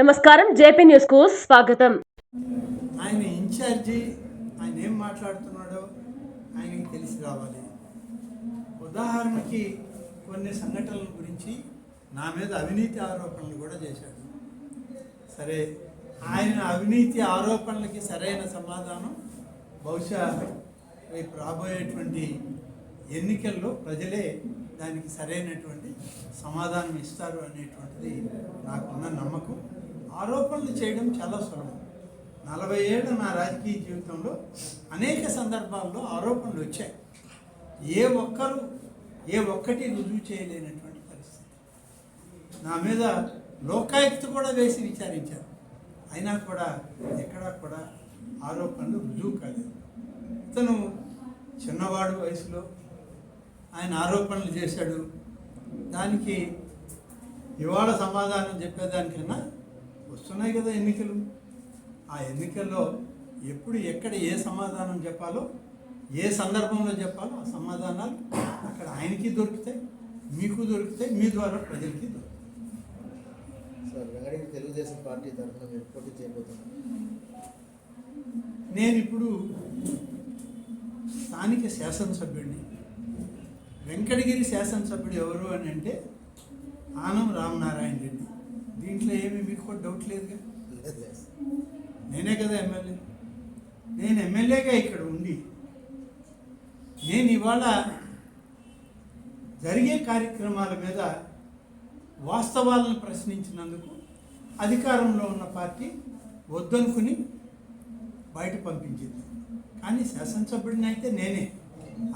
నమస్కారం జేపీ న్యూస్కు స్వాగతం. ఆయన ఇన్ఛార్జి ఆయన ఏం మాట్లాడుతున్నాడో ఆయనకి తెలిసి రావాలి. ఉదాహరణకి కొన్ని సంఘటనల గురించి నా మీద అవినీతి ఆరోపణలు కూడా చేశాడు. సరే ఆయన అవినీతి ఆరోపణలకి సరైన సమాధానం బహుశా రేపు రాబోయేటువంటి ఎన్నికల్లో ప్రజలే దానికి సరైనటువంటి సమాధానం ఇస్తారు అనేటువంటిది నాకున్న నమ్మకం. ఆరోపణలు చేయడం చాలా సులభం. నలభై ఏళ్ళ నా రాజకీయ జీవితంలో అనేక సందర్భాల్లో ఆరోపణలు వచ్చాయి. ఏ ఒక్కరు ఏ ఒక్కటి రుజువు చేయలేనటువంటి పరిస్థితి. నా మీద లోకాయుక్త కూడా వేసి విచారించారు. అయినా కూడా ఎక్కడా కూడా ఆరోపణలు రుజువు కాలేదు. ఇతను చిన్నవాడు వయసులో ఆయన ఆరోపణలు చేశాడు. దానికి ఇవాళ సమాధానం చెప్పేదానికన్నా వస్తున్నాయి కదా ఎన్నికలు. ఆ ఎన్నికల్లో ఎప్పుడు ఎక్కడ ఏ సమాధానం చెప్పాలో ఏ సందర్భంలో చెప్పాలో ఆ సమాధానాలు అక్కడ ఆయనకి దొరుకుతాయి మీకు దొరుకుతాయి మీ ద్వారా ప్రజలకి దొరుకుతాయి. సార్ వెంకటగిరి తెలుగుదేశం పార్టీ తరఫున మీరు పోటీ చేయబోతున్నారు. నేను ఇప్పుడు స్థానిక శాసనసభ్యుడిని. వెంకటగిరి శాసనసభ్యుడు ఎవరు అని అంటే ఆనం రామనారాయణ రెడ్డి. దీంట్లో ఏమీ మీకు కూడా డౌట్ లేదుగా. నేనే కదా ఎమ్మెల్యే. నేను ఎమ్మెల్యేగా ఇక్కడ ఉండి నేను ఇవాళ జరిగే కార్యక్రమాల మీద వాస్తవాలను ప్రశ్నించినందుకు అధికారంలో ఉన్న పార్టీ వద్దనుకుని బయట పంపించింది. కానీ శాసనసభ్యుడిని అయితే నేనే.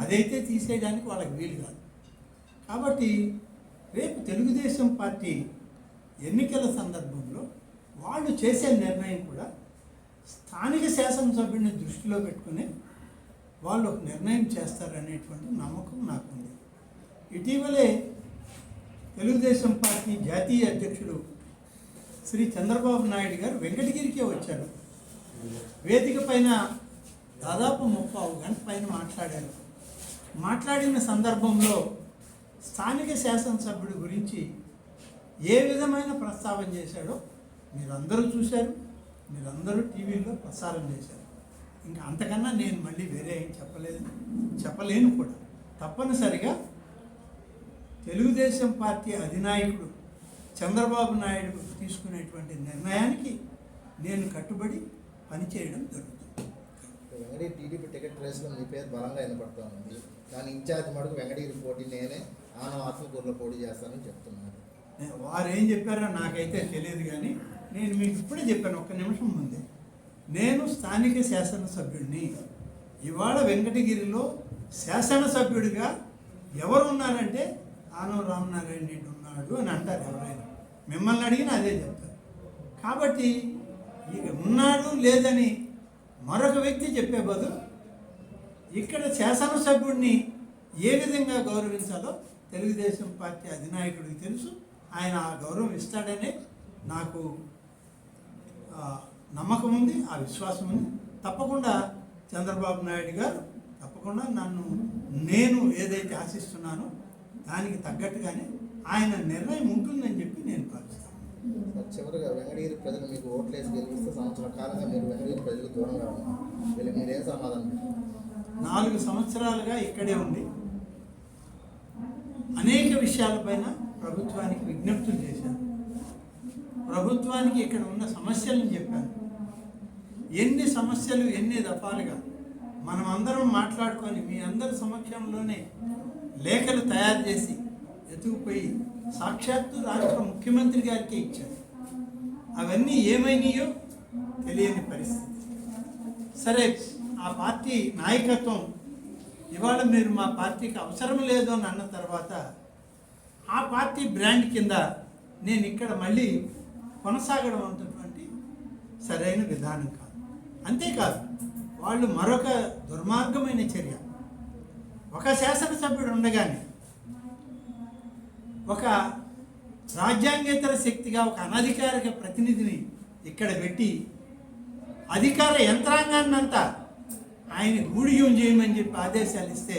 అదైతే తీసేయడానికి వాళ్ళకి వీలు కాదు. కాబట్టి రేపు తెలుగుదేశం పార్టీ ఎన్నికల సందర్భంలో వాళ్ళు చేసే నిర్ణయం కూడా స్థానిక శాసనసభ్యుని దృష్టిలో పెట్టుకుని వాళ్ళు ఒక నిర్ణయం చేస్తారనేటువంటి నమ్మకం నాకుంది. ఇటీవలే తెలుగుదేశం పార్టీ జాతీయ అధ్యక్షుడు శ్రీ చంద్రబాబు నాయుడు గారు వెంకటగిరికే వచ్చారు. వేదిక పైన దాదాపు ముప్పై గంట పైన మాట్లాడారు. మాట్లాడిన సందర్భంలో స్థానిక శాసనసభ్యుడి గురించి ఏ విధమైన ప్రస్తావన చేశాడో మీరందరూ చూశారు మీరందరూ టీవీలో ప్రసారం చేశారు. ఇంకా అంతకన్నా నేను మళ్ళీ వేరే ఏం చెప్పలేదు చెప్పలేను కూడా. తప్పనిసరిగా తెలుగుదేశం పార్టీ అధినాయకుడు చంద్రబాబు నాయుడు తీసుకునేటువంటి నిర్ణయానికి నేను కట్టుబడి పనిచేయడం జరుగుతుంది. వెంకటగిరి టీడీపీ టికెట్ రేస్లో మీ పేరు బలంగా వినపడుతూ ఉంది దాని ఇన్ఛార్జ్ మటుకు వెంకటగిరి పోటీ నేనే ఆనం ఆత్మకూరులో పోటీ చేస్తానని చెప్తున్నారు. వారు ఏం చెప్పారో నాకైతే తెలియదు కానీ నేను మీకు ఇప్పుడే చెప్పాను ఒక్క నిమిషం ముందే. నేను స్థానిక శాసనసభ్యుడిని. ఇవాళ వెంకటగిరిలో శాసనసభ్యుడిగా ఎవరు ఉన్నారంటే ఆనవ రామనారాయణ రెడ్డి ఉన్నాడు అని అంటారు ఎవరైనా. మిమ్మల్ని అడిగినా అదే చెప్తారు. కాబట్టి ఇక ఉన్నాడు లేదని మరొక వ్యక్తి చెప్పే బదులు ఇక్కడ శాసనసభ్యుడిని ఏ విధంగా గౌరవించాలో తెలుగుదేశం పార్టీ అధినాయకుడికి తెలుసు. ఆయన ఆ గౌరవం ఇస్తాడనే నాకు నమ్మకం ఉంది ఆ విశ్వాసం ఉంది. తప్పకుండా చంద్రబాబు నాయుడు గారు తప్పకుండా నన్ను నేను ఏదైతే ఆశిస్తున్నానో దానికి తగ్గట్టుగానే ఆయన నిర్ణయం ఉంటుందని చెప్పి నేను భావిస్తాను. చివరిగా వెంకటగిరి ప్రజలు మీకు ఓట్లేసి గెలిపిస్తే సంవత్సరం కాలంగా మీరు వెంకటగిరి ప్రజలకు దూరంగా ఉన్నారు. వీళ్ళకి మీరు ఏం సమాధానం? నాలుగు సంవత్సరాలుగా ఇక్కడే ఉండి అనేక విషయాలపైన ప్రభుత్వానికి విజ్ఞప్తులు చేశాను ప్రభుత్వానికి ఇక్కడ ఉన్న సమస్యలను చెప్పాను ఎన్ని సమస్యలు ఎన్ని దఫాలుగా మనం అందరం మాట్లాడుకొని మీ అందరి సమక్షంలోనే లేఖలు తయారు చేసి ఎత్తుకుపోయి సాక్షాత్తు రాష్ట్ర ముఖ్యమంత్రి గారికి ఇచ్చారు. అవన్నీ ఏమైనాయో తెలియని పరిస్థితి. సరే ఆ పార్టీ నాయకత్వం ఇవాళ మీరు మా పార్టీకి అవసరం లేదు అని అన్న తర్వాత పార్టీ బ్రాండ్ కింద నేను ఇక్కడ మళ్ళీ కొనసాగడం అన్నటువంటి సరైన విధానం కాదు. అంతేకాదు వాళ్ళు మరొక దుర్మార్గమైన చర్య. ఒక శాసనసభ్యుడు ఉండగానే ఒక రాజ్యాంగేతర శక్తిగా ఒక అనధికారిక ప్రతినిధిని ఇక్కడ పెట్టి అధికార యంత్రాంగాన్ని అంతా ఆయన గూడియం చేయమని చెప్పి ఆదేశాలు ఇస్తే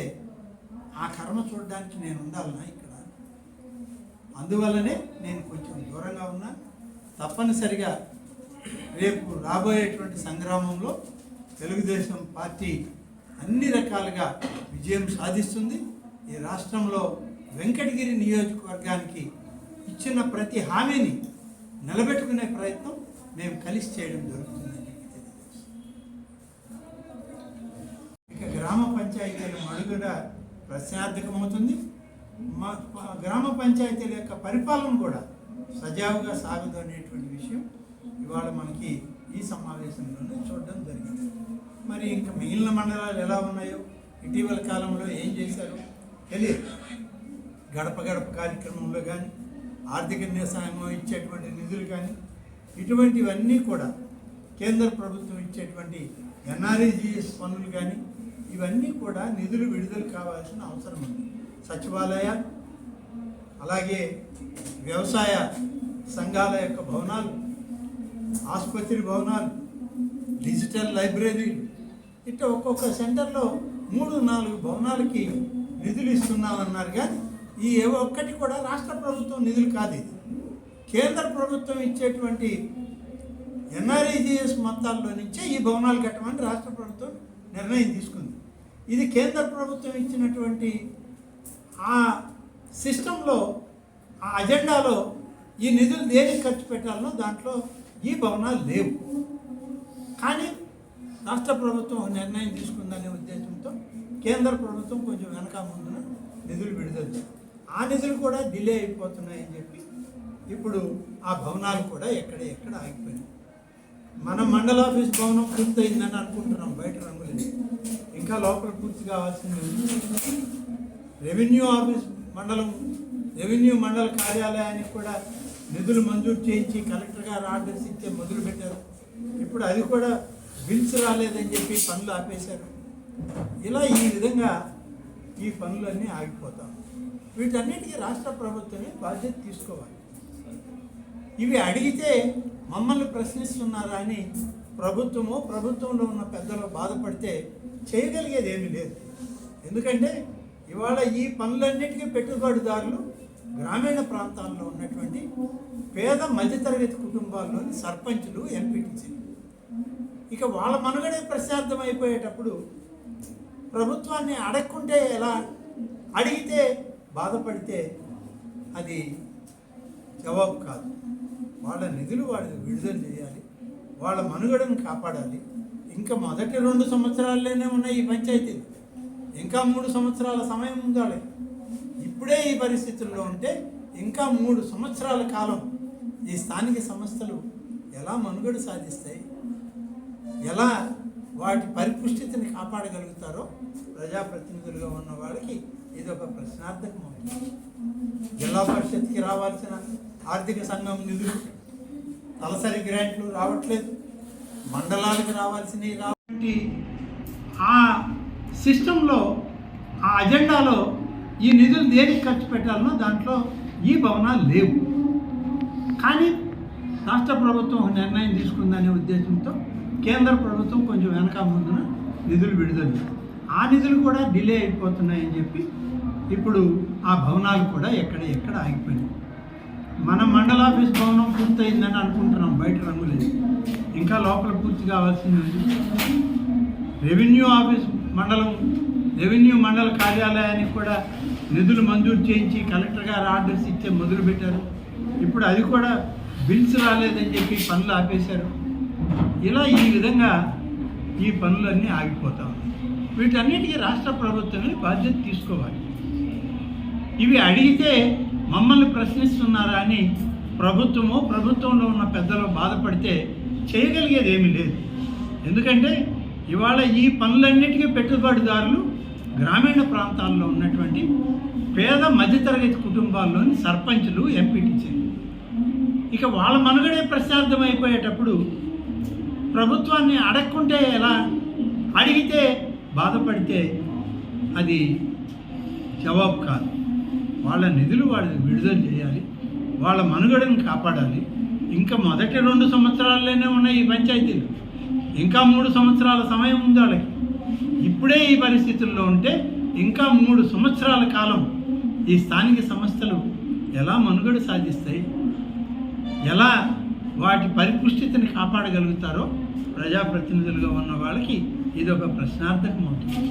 ఆ కర్మ చూడడానికి నేను ఉండాలన్నా ఇక్కడ అందువల్లనే నేను కొంచెం దూరంగా ఉన్నా. తప్పనిసరిగా రేపు రాబోయేటువంటి సంగ్రామంలో తెలుగుదేశం పార్టీ అన్ని రకాలుగా విజయం సాధిస్తుంది. ఈ రాష్ట్రంలో వెంకటగిరి నియోజకవర్గానికి ఇచ్చిన ప్రతి హామీని నిలబెట్టుకునే ప్రయత్నం మేము కలిసి చేయడం జరుగుతుందని ఇక గ్రామ పంచాయతీల మడుగుడ ప్రశ్నార్థకమవుతుంది. మా గ్రామ పంచాయతీల యొక్క పరిపాలన కూడా సజావుగా సాగదు అనేటువంటి విషయం ఇవాళ మనకి ఈ సమావేశంలోనే చూడడం జరిగింది. మరి ఇంకా మిగిలిన మండలాలు ఎలా ఉన్నాయో ఇటీవల కాలంలో ఏం చేశారు తెలియదు. గడప గడప కార్యక్రమంలో కానీ ఆర్థిక సాయం ఇచ్చేటువంటి నిధులు కానీ ఇటువంటివన్నీ కూడా కేంద్ర ప్రభుత్వం ఇచ్చేటువంటి ఎన్ఆర్ఈజిఎస్ పనులు కానీ ఇవన్నీ కూడా నిధులు విడుదల కావాల్సిన అవసరం ఉంది. సచివాలయ అలాగే వ్యవసాయ సంఘాల యొక్క భవనాలు ఆసుపత్రి భవనాలు డిజిటల్ లైబ్రరీలు ఇట్లా ఒక్కొక్క సెంటర్లో మూడు నాలుగు భవనాలకి నిధులు ఇస్తున్నామన్నారు కానీ ఈ ఏ ఒక్కటి కూడా రాష్ట్ర ప్రభుత్వం నిధులు కాదు ఇది. కేంద్ర ప్రభుత్వం ఇచ్చేటువంటి ఎన్ఆర్ఈజిఎస్ మొత్తాల్లో నుంచే ఈ భవనాలు కట్టమని రాష్ట్ర ప్రభుత్వం నిర్ణయం తీసుకుంది. ఇది కేంద్ర ప్రభుత్వం ఇచ్చినటువంటి ఆ సిస్టంలో ఆ అజెండాలో ఈ నిధులు దేనికి ఖర్చు పెట్టాలనో దాంట్లో ఈ భవనాలు లేవు. కానీ రాష్ట్ర ప్రభుత్వం నిర్ణయం తీసుకుందనే ఉద్దేశంతో కేంద్ర ప్రభుత్వం కొంచెం వెనక ముందున నిధులు విడుదల ఆ నిధులు కూడా డిలే అయిపోతున్నాయని చెప్పి ఇప్పుడు ఆ భవనాలు కూడా ఎక్కడ ఎక్కడ ఆగిపోయినాయి. మన మండల ఆఫీస్ భవనం పూర్తయిందని అనుకుంటున్నాం బయట రంగులు ఇంకా లోపల పూర్తి కావాల్సింది రెవెన్యూ ఆఫీస్ మండలం రెవెన్యూ మండల కార్యాలయానికి కూడా నిధులు మంజూరు చేయించి కలెక్టర్ గారు ఆర్డర్స్ ఇచ్చే మొదలు పెట్టారు. ఇప్పుడు అది కూడా బిల్స్ రాలేదని చెప్పి పనులు ఆపేశారు. ఇలా ఈ విధంగా ఈ పనులన్నీ ఆగిపోతాం. వీటన్నిటికీ రాష్ట్ర ప్రభుత్వమే బాధ్యత తీసుకోవాలి. ఇవి అడిగితే మమ్మల్ని ప్రశ్నిస్తున్నారా అని ప్రభుత్వము ప్రభుత్వంలో ఉన్న పెద్దలు బాధపడితే చేయగలిగేది ఏమీ లేదు. ఎందుకంటే ఇవాళ ఈ పనులన్నిటికీ పెట్టుబడిదారులు గ్రామీణ ప్రాంతాల్లో ఉన్నటువంటి పేద మధ్యతరగతి కుటుంబాల్లోని సర్పంచులు ఎంపీటీసీలు ఇక వాళ్ళ మనుగడే ప్రశాంతం అయిపోయేటప్పుడు ప్రభుత్వాన్ని అడగకుంటే ఎలా? అడిగితే బాధపడితే అది జవాబు కాదు. వాళ్ళ నిధులు వాళ్ళు విడుదల చేయాలి. వాళ్ళ మనుగడను కాపాడాలి. ఇంకా మొదటి రెండు సంవత్సరాల్లోనే ఉన్నాయి ఈ పంచాయతీలు. ఇంకా మూడు సంవత్సరాల సమయం ఉండాలి. ఇప్పుడే ఈ పరిస్థితుల్లో ఉంటే ఇంకా మూడు సంవత్సరాల కాలం ఈ స్థానిక సంస్థలు ఎలా మనుగడ సాధిస్తాయి ఎలా వాటి పరిపుష్టితిని కాపాడగలుగుతారో ప్రజాప్రతినిధులుగా ఉన్న వాళ్ళకి ఇది ఒక ప్రశ్నార్థకం జిల్లా పరిషత్కి రావాల్సిన ఆర్థిక సంఘం నిధులు తలసరి గ్రాంట్లు రావట్లేదు. మండలాలకు రావాల్సినవి రాబట్టి ఆ సిస్టంలో ఆ అజెండాలో ఈ నిధులు దేనికి ఖర్చు పెట్టాలనో దాంట్లో ఈ భవనాలు లేవు. కానీ రాష్ట్ర ప్రభుత్వం ఒక నిర్ణయం తీసుకుందనే ఉద్దేశంతో కేంద్ర ప్రభుత్వం కొంచెం వెనక ముందున నిధులు విడుదల ఆ నిధులు కూడా డిలే అయిపోతున్నాయని చెప్పి ఇప్పుడు ఆ భవనాలు కూడా ఎక్కడ ఎక్కడ ఆగిపోయినాయి. మన మండల ఆఫీస్ భవనం పూర్తయిందని అనుకుంటున్నాం బయట రంగులేదు. ఇంకా లోపల పూర్తి కావాల్సింది రెవెన్యూ ఆఫీస్ మండలం రెవెన్యూ మండల కార్యాలయానికి కూడా నిధులు మంజూరు చేయించి కలెక్టర్ గారు ఆర్డర్స్ ఇచ్చే మొదలు పెట్టారు. ఇప్పుడు అది కూడా బిల్స్ రాలేదని చెప్పి పనులు ఆపేశారు. ఇలా ఈ విధంగా ఈ పనులన్నీ ఆగిపోతా ఉన్నాయి. వీటన్నిటికీ రాష్ట్ర ప్రభుత్వమే బాధ్యత తీసుకోవాలి. ఇవి అడిగితే మమ్మల్ని ప్రశ్నిస్తున్నారా అని ప్రభుత్వము ప్రభుత్వంలో ఉన్న పెద్దలు బాధపడితే చేయగలిగేది ఏమీ లేదు. ఎందుకంటే ఇవాళ ఈ పనులన్నిటికీ పెట్టుబడిదారులు గ్రామీణ ప్రాంతాల్లో ఉన్నటువంటి పేద మధ్యతరగతి కుటుంబాల్లోని సర్పంచులు ఎంపీటీసీలు ఇక వాళ్ళ మనుగడే ప్రశాంతం అయిపోయేటప్పుడు ప్రభుత్వాన్ని అడగకుంటే ఎలా? అడిగితే బాధపడితే అది జవాబు కాదు. వాళ్ళ నిధులు వాళ్ళు విడుదల చేయాలి వాళ్ళ మనుగడను కాపాడాలి. ఇంకా మొదటి రెండు సంవత్సరాల్లోనే ఉన్నాయి ఈ పంచాయతీలు. ఇంకా మూడు సంవత్సరాల సమయం ఉంది వాళ్ళకి ఇప్పుడే ఈ పరిస్థితుల్లో ఉంటే ఇంకా మూడు సంవత్సరాల కాలం ఈ స్థానిక సంస్థలు ఎలా మనుగడ సాధిస్తాయి ఎలా వాటి పరిపుష్టితని కాపాడగలుగుతారో ప్రజాప్రతినిధులుగా ఉన్న వాళ్ళకి ఇది ఒక ప్రశ్నార్థకం అవుతుంది.